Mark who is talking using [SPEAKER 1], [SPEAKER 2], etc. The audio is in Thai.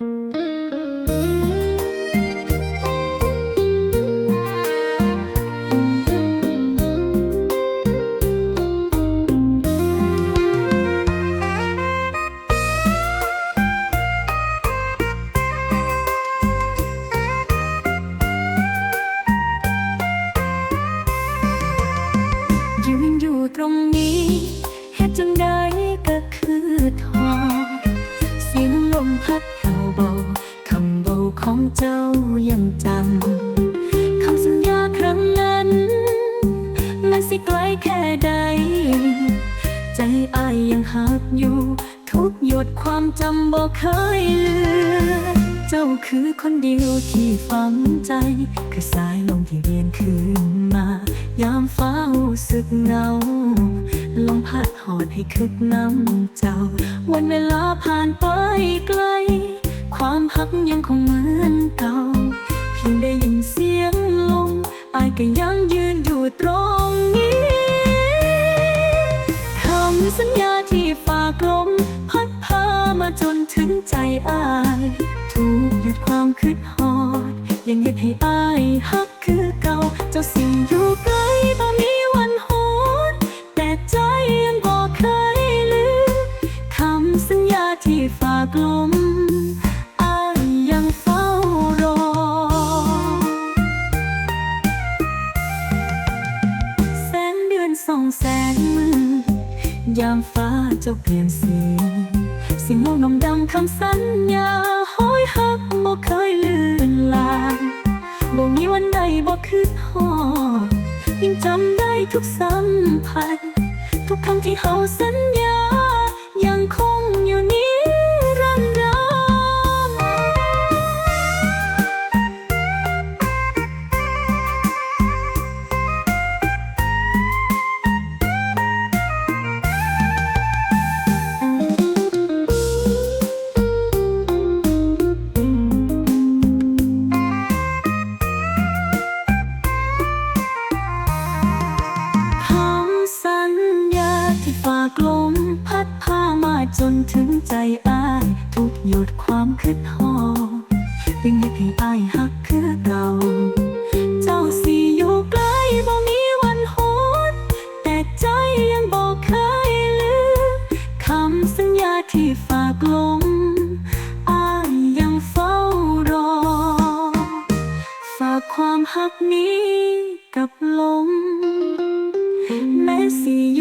[SPEAKER 1] ยื ของเจ้ายังจำคำสัญญาครั้งนั้น มันสิไกลแค่ใด ใจอายยังหักอยู่ ทุกหยดความจำบอกเคยลืมเจ้าคือคนเดียวที่ฝังใจ คือสายลมที่เรียนคืนมา ยามฟ้าสึกเหงาลมพัดหอดให้คึกน้ำเจ้า วันเวลาผ่านไปไกล ความหักยังคงเหมือนเก่าเพียงได้ยินเสียงลมอายก็ยังยืนอยู่ตรงนี้คำสัญญาที่ฝากลมพัดพามาจนถึงใจอายถูกหยุดความคิดฮอด ยังเฮ็ดให้อายฮักคือเก่าเจ้าสิ่งอยู่ไกลบ่มีวันโหดแต่ใจยังบ่เคยลืมคำสัญญาที่ฝากลม ยามฟ้าเจ้าเปลี่ยนสีสิ่งมองนมดำคำสัญญาห้อยหักบ่เคยลือนลางบ่มีวันใดบ่คืดหอดยังจำได้ทุกสัมผัสทุกคำที่เฮาสัญญา ที่ฝากลมพัดพามาจนถึงใจอาย ทุกหยดความคิดหอเป็นเหตุให้อายหักคือเก่าเจ้าสิอยู่ใกล้บ่มีวันหดแต่ใจยังบอกเคยลืมคำสัญญาที่ฝากลมอายยังเฝ้ารอ ฝากความหักนี้กับลมแม้สีอย